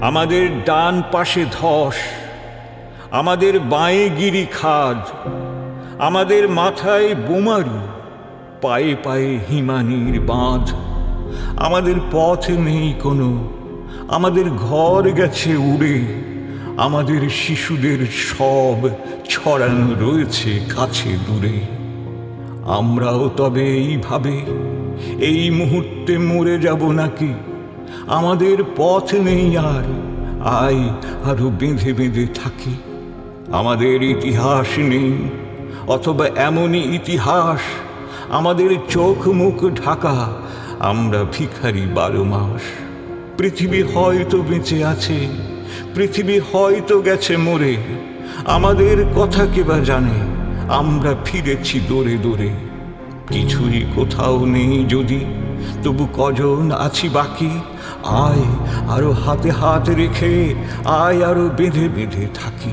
আমাদের ডান পাশে ধস, আমাদের বাঁয়ে গিরি খাদ, আমাদের মাথায় বোমারু, পায়ে পায়ে হিমানির বাঁধ। আমাদের পথ নেই কোনো, আমাদের ঘর গেছে উড়ে, আমাদের শিশুদের সব ছড়ানো রয়েছে কাছে দূরে। আমরাও তবে এইভাবে, এই মুহূর্তে মরে যাব নাকি? আমাদের পথ নেই আর আয় আরও বেঁধে বেঁধে থাকি। আমাদের ইতিহাস নেই, অথবা এমনই ইতিহাস, আমাদের চোখ মুখ ঢাকা, আমরা ভিখারি বারো মাস। পৃথিবী হয়তো বেঁচে আছে, পৃথিবী হয়তো গেছে মরে, আমাদের কথা কে বা জানে, আমরা ফিরেছি দৌড়ে দৌড়ে। কিছুই কোথাও নেই যদি তবু কজন আছি বাকি? আয়, আরও হাতে হাত রেখে, আয়, আরও বেঁধে বেঁধে থাকি।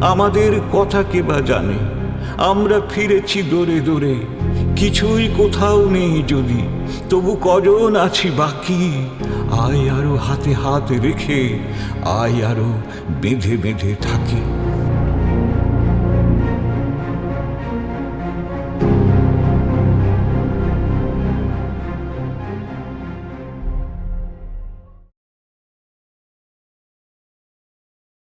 আমাদের কথা কে বা জানে? আমরা ফিরেছি দৌড়ে দৌড়ে, কিছুই কোথাও নেই যদি। তবু কজন আছি বাকি? আয়, আরও হাতে হাত রেখে, আয়, আরও বেঁধে বেঁধে থাকি।